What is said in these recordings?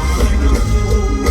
ข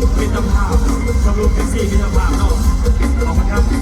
ชมรมมิตรภาพชมรมแท็กซี่มิตรภาพเนาะขอบคุณครับ